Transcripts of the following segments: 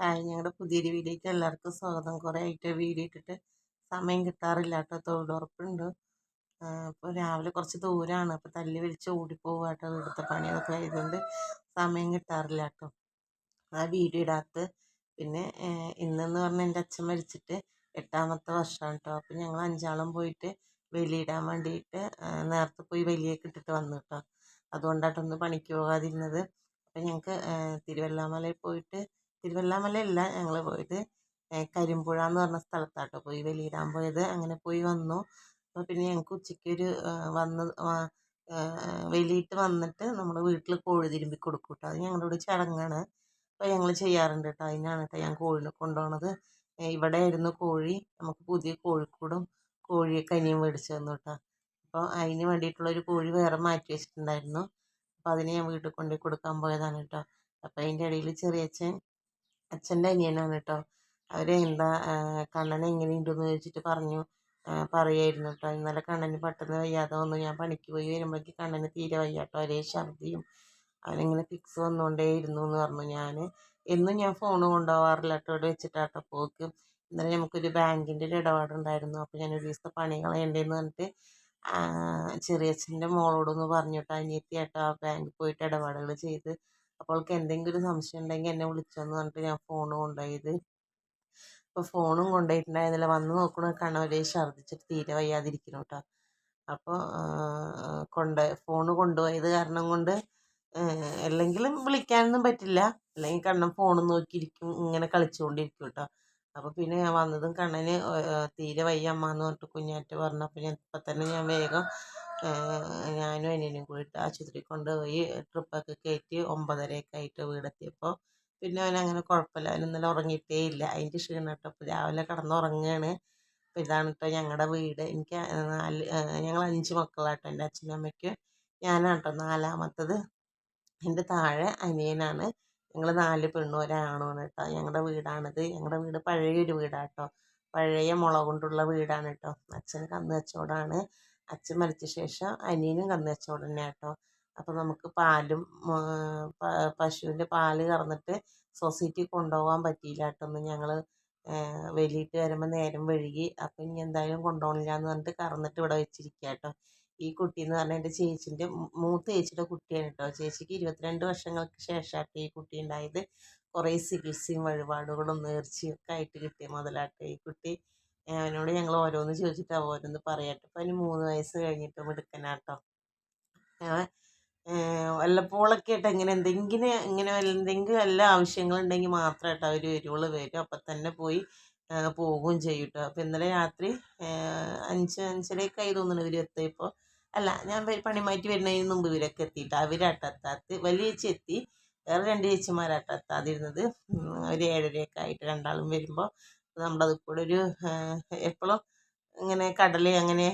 Hi ഞങ്ങളുടെ പുതിയൊരു വീഡിയോയ്ക്ക് എല്ലാവർക്കും സ്വാഗതം. കുറേ ആയിട്ട് വീഡിയോ ഇട്ടിട്ട് സമയം കിട്ടാറില്ല കേട്ടോ. തൊഴിലുറപ്പുണ്ട്. അപ്പോൾ രാവിലെ കുറച്ച് ദൂരമാണ് അപ്പോൾ തല്ലി വലിച്ച് ഓടിപ്പോവുക കേട്ടോ. ഇവിടുത്തെ പണിയൊക്കെ ആയതുകൊണ്ട് സമയം കിട്ടാറില്ല കേട്ടോ. ആ വീഡിയോ ഇടാത്ത പിന്നെ ഇന്നെന്ന് പറഞ്ഞാൽ എന്റെ അച്ഛൻ മരിച്ചിട്ട് എട്ടാമത്തെ വർഷമാണ് കേട്ടോ. അപ്പോൾ ഞങ്ങൾ അഞ്ചാളും പോയിട്ട് വെളിയിടാൻ വേണ്ടിയിട്ട് നേരത്തെ പോയി വലിയൊക്കെ ഇട്ടിട്ട് വന്നു കേട്ടോ. അതുകൊണ്ടാട്ടൊന്ന് പണിക്ക് പോകാതിരുന്നത്. അപ്പം ഞങ്ങൾക്ക് തിരുവല്ലാമലയിൽ പോയിട്ട് തിരുവല്ലാമലയല്ല ഞങ്ങൾ പോയത്. കരിമ്പുഴ എന്ന് പറഞ്ഞ സ്ഥലത്താട്ടോ പോയി. വെളിയിടാൻ പോയത് അങ്ങനെ പോയി വന്നു. അപ്പോൾ പിന്നെ ഞങ്ങൾക്ക് ഉച്ചയ്ക്ക് ഒരു വന്ന് വെളിയിട്ട് വന്നിട്ട് നമ്മൾ വീട്ടിൽ കോഴി തിരുമ്പി കൊടുക്കും കേട്ടോ അത് ഞങ്ങളുടെ ഒരു ചടങ്ങാണ്. അപ്പോൾ ഞങ്ങൾ ചെയ്യാറുണ്ട് കേട്ടോ അതിനാണ് കേട്ടോ ഞാൻ കോഴിനെ കൊണ്ടുപോകുന്നത് ഇവിടെ ആയിരുന്നു കോഴി. നമുക്ക് പുതിയ കോഴിക്കൂടും കോഴിയെ കനിയും മേടിച്ചു തന്നു കേട്ടോ അപ്പോൾ അതിന് വേണ്ടിയിട്ടുള്ളൊരു കോഴി വേറെ മാറ്റി വെച്ചിട്ടുണ്ടായിരുന്നു. അപ്പോൾ അതിനെ ഞാൻ വീട്ടിൽ കൊണ്ടുപോയി കൊടുക്കാൻ പോയതാണ് കേട്ടോ അപ്പോൾ അതിന്റെ ഇടയിൽ ചെറിയച്ഛൻ അച്ഛന്റെ അനിയനാണ് കേട്ടോ. അവർ എന്താ കണ്ണൻ എങ്ങനെയുണ്ടെന്ന് ചോദിച്ചിട്ട് പറഞ്ഞു പറയുമായിരുന്നു കേട്ടോ. ഇന്നലെ കണ്ണന് പെട്ടെന്ന് വയ്യാതെ വന്നു. ഞാൻ പണിക്ക് പോയി വരുമ്പോഴേക്ക് കണ്ണന് തീരെ വയ്യാട്ടോ ഒരേ ഛർദിയും അവനിങ്ങനെ ഫിക്സ് വന്നുകൊണ്ടേ ഇരുന്നു എന്ന് പറഞ്ഞു. ഞാൻ എന്നും ഞാൻ ഫോൺ കൊണ്ടുപോകാറില്ല കേട്ടോ. ഇവിടെ വെച്ചിട്ടാട്ടോ പോക്ക് ഇന്നലെ നമുക്കൊരു ബാങ്കിന്റെ ഒരു ഇടപാടുണ്ടായിരുന്നു അപ്പോൾ ഞാൻ ഒരു ദിവസത്തെ പണി കളയണ്ടേന്ന് പറഞ്ഞിട്ട് ചെറിയച്ഛന്റെ മോളോടൊന്ന് പറഞ്ഞു കേട്ടോ. അനിയത്തി ആ ബാങ്കിൽ പോയിട്ട് ഇടപാടുകൾ ചെയ്ത് അപ്പോൾ അവൾക്ക് എന്തെങ്കിലും സംശയം ഉണ്ടെങ്കിൽ എന്നെ വിളിച്ചോന്ന് പറഞ്ഞിട്ട് ഞാൻ ഫോൺ കൊണ്ടുപോയത്. അപ്പോൾ ഫോണും കൊണ്ടുപോയിട്ടുണ്ടായിരുന്നില്ല. വന്ന് നോക്കണ കണവരെ ഒരേ ഛർദ്ദിച്ചിട്ട് തീരെ വയ്യാതിരിക്കണം കേട്ടോ അപ്പോൾ കൊണ്ട് ഫോൺ കൊണ്ടുപോയത് കാരണം കൊണ്ട് അല്ലെങ്കിലും വിളിക്കാനൊന്നും പറ്റില്ല. അല്ലെങ്കിൽ കണ്ണൻ ഫോൺ നോക്കിയിരിക്കും ഇങ്ങനെ കളിച്ചുകൊണ്ടിരിക്കും കേട്ടോ അപ്പോൾ പിന്നെ ഞാൻ വന്നതും കണ്ണന് തീരെ വയ്യ അമ്മ എന്ന് പറഞ്ഞിട്ട് കുഞ്ഞാറ്റ പറഞ്ഞു. അപ്പോൾ ഞാൻ ഇപ്പം തന്നെ ഞാൻ വേഗം ഞാനും അനിയനും കൂടിയിട്ട് ആശുപത്രിയിൽ കൊണ്ടുപോയി ട്രിപ്പൊക്കെ കയറ്റി ഒമ്പതരയൊക്കെ ആയിട്ട് വീടെത്തിയപ്പോൾ പിന്നെ അവൻ അങ്ങനെ കുഴപ്പമില്ല. അവൻ ഇന്നലെ ഉറങ്ങിയിട്ടേ ഇല്ല. അതിന്റെ ക്ഷീണം കേട്ടോ. രാവിലെ കിടന്നുറങ്ങുകയാണ് അപ്പോൾ ഇതാണ് കേട്ടോ ഞങ്ങളുടെ വീട്. എനിക്ക് നാല് ഞങ്ങൾ അഞ്ച് മക്കളാട്ടോ. എന്റെ അച്ഛനും അമ്മയ്ക്കും ഞാനാട്ടോ നാലാമത്തത്. എന്റെ താഴെ അനിയനാണ്. ഞങ്ങൾ നാല് പെണ്ണും ഒരാണുമാണ് കേട്ടോ ഞങ്ങളുടെ വീടാണിത്. ഞങ്ങളുടെ വീട് പഴയൊരു കേട്ടോ പഴയ മുള കൊണ്ടുള്ള വീടാണ് കേട്ടോ അച്ഛൻ കന്ന് കച്ചവടമാണ് അച്ഛൻ മരിച്ച ശേഷം അനിയനും കന്ന് കച്ചവടം തന്നെയാണ് കേട്ടോ അപ്പോൾ നമുക്ക് പാലും പശുവിന്റെ പാൽ കറന്നിട്ട് സൊസൈറ്റി കൊണ്ടുപോകാൻ പറ്റിയില്ല കേട്ടോ ഒന്ന് ഞങ്ങൾ വെളിയിട്ട് വരുമ്പോൾ നേരം വഴുകി. അപ്പം ഇനി എന്തായാലും കൊണ്ടുപോകണില്ല എന്ന് പറഞ്ഞിട്ട് കറന്നിട്ട് ഇവിടെ വെച്ചിരിക്കുക കേട്ടോ ഈ കുട്ടി എന്ന് പറഞ്ഞാൽ എന്റെ ചേച്ചീന്റെ മൂത്ത ചേച്ചിയുടെ കുട്ടിയാണ് കേട്ടോ ചേച്ചിക്ക് ഇരുപത്തിരണ്ട് വർഷങ്ങൾക്ക് ശേഷമായിട്ട് ഈ കുട്ടി ഉണ്ടായത് കുറേ ചികിത്സയും വഴിപാടുകളും നേർച്ചയും ഒക്കെ ആയിട്ട് കിട്ടിയ മുതലാട്ട് ഈ കുട്ടി. അവനോട് ഞങ്ങൾ ഓരോന്ന് ചോദിച്ചിട്ട് ഓരോന്ന് പറയട്ടെ. ഇപ്പം അതിന് മൂന്ന് വയസ്സ് കഴിഞ്ഞിട്ട് മിടുക്കനാട്ടോ വല്ലപ്പോഴൊക്കെ ആയിട്ട് ഇങ്ങനെ എന്തെങ്കിലും ഇങ്ങനെ എന്തെങ്കിലും വല്ല ആവശ്യങ്ങളുണ്ടെങ്കിൽ മാത്രമായിട്ട് അവർ വരുവുള്ളൂ വരും. അപ്പം തന്നെ പോയി പോവുകയും ചെയ്യും കേട്ടോ അപ്പം ഇന്നലെ രാത്രി അഞ്ച് അഞ്ചരയൊക്കെ ആയി തോന്നുന്നു ഇവർ എത്തിയപ്പോൾ അല്ല ഞാൻ പണി മാറ്റി വരുന്നതിന് മുമ്പ് ഇവരൊക്കെ എത്തിയിട്ട് അവരട്ടെത്താത്ത് വലിയ ചേച്ചി എത്തി. വേറെ രണ്ട് ചേച്ചിമാർ അട്ടത്താതിരുന്നത് ഒരു ഏഴരയൊക്കെ ആയിട്ട് രണ്ടാളും വരുമ്പോൾ നമ്മളത് കൂടെ ഒരു എപ്പോഴും ഇങ്ങനെ കടല അങ്ങനെ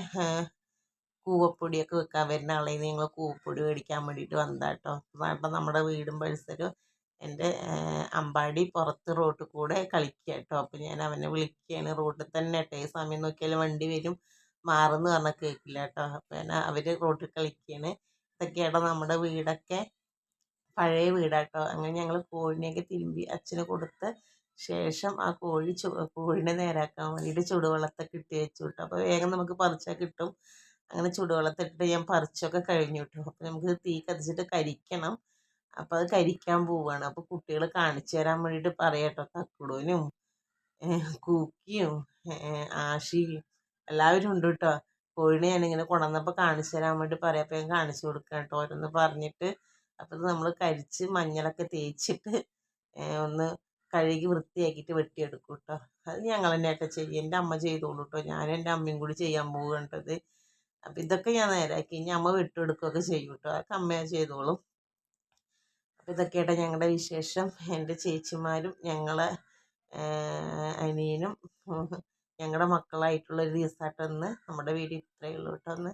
കൂവപ്പൊടിയൊക്കെ വെക്കാൻ വരുന്ന ആളെ നിങ്ങൾ കൂവപ്പൊടി മേടിക്കാൻ വേണ്ടിയിട്ട് വന്നതാട്ടോ. അപ്പം നമ്മുടെ വീടും പരിസരവും എന്റെ അമ്പാടി പുറത്ത് റോട്ടിൽ കൂടെ കളിക്കുക കേട്ടോ അപ്പോൾ ഞാൻ അവനെ വിളിക്കുകയാണ്. റോട്ടിൽ തന്നെ കേട്ടോ ഈ സമയം നോക്കിയാൽ വണ്ടി വരും. മാറുമെന്ന് പറഞ്ഞാൽ കേൾക്കില്ല കേട്ടോ. പിന്നെ അവർ റോട്ടിൽ കളിക്കുകയാണ് ഇതൊക്കെയാണ് നമ്മുടെ വീടൊക്കെ. പഴയ വീടാട്ടോ. അങ്ങനെ ഞങ്ങൾ കോഴിനെയൊക്കെ തിരുമ്പി അച്ഛന് കൊടുത്ത് ശേഷം ആ കോഴി ചു കോഴിനെ നേരാക്കാൻ വേണ്ടിയിട്ട് ചുടുവെള്ളത്തൊക്കെ ഇട്ട് വെച്ചു കിട്ടും അപ്പോൾ വേഗം നമുക്ക് പറിച്ചാൽ കിട്ടും. അങ്ങനെ ചുടുവെള്ളത്തിട്ടിട്ട് ഞാൻ പറിച്ചൊക്കെ കഴിഞ്ഞു കിട്ടും. അപ്പോൾ നമുക്ക് തീ കത്തിച്ചിട്ട് കരിക്കണം. അപ്പോൾ അത് കരിക്കാൻ പോവുകയാണ് അപ്പോൾ കുട്ടികൾ കാണിച്ചു തരാൻ വേണ്ടിയിട്ട് പറയാം കേട്ടോ തക്കുടൂനും കൂക്കിയും ആഷിയും എല്ലാവരും ഉണ്ട് കേട്ടോ കോഴിനെ ഞാനിങ്ങനെ കൊണ്ടുവന്നപ്പോൾ കാണിച്ചു തരാൻ വേണ്ടി പറയാം. അപ്പോൾ ഞാൻ കാണിച്ചു കൊടുക്കാം കേട്ടോ ഓരോന്ന് പറഞ്ഞിട്ട്. അപ്പോൾ നമ്മൾ കരിച്ച് മഞ്ഞളൊക്കെ തേച്ചിട്ട് ഒന്ന് കഴുകി വൃത്തിയാക്കിയിട്ട് വെട്ടിയെടുക്കും കേട്ടോ അത് ഞങ്ങൾ തന്നെയൊക്കെ ചെയ്യും എന്റെ അമ്മ ചെയ്തോളൂ കേട്ടോ ഞാനും എന്റെ അമ്മയും കൂടി ചെയ്യാൻ പോകേണ്ടത് അപ്പം ഇതൊക്കെ ഞാൻ നേരാക്കി. ഇനി അമ്മ വെട്ടിയെടുക്കുകയൊക്കെ ചെയ്യും കേട്ടോ അതൊക്കെ അമ്മയാണ് ചെയ്തോളും. അപ്പം ഇതൊക്കെയായിട്ട് ഞങ്ങളുടെ വിശേഷം. എന്റെ ചേച്ചിമാരും ഞങ്ങളെ അനിയനും ഞങ്ങളുടെ മക്കളായിട്ടുള്ള ഒരു ദിവസമായിട്ടൊന്ന് നമ്മുടെ വീട് ഇത്രയേ ഉള്ളൂ കേട്ടോ ഒന്ന്.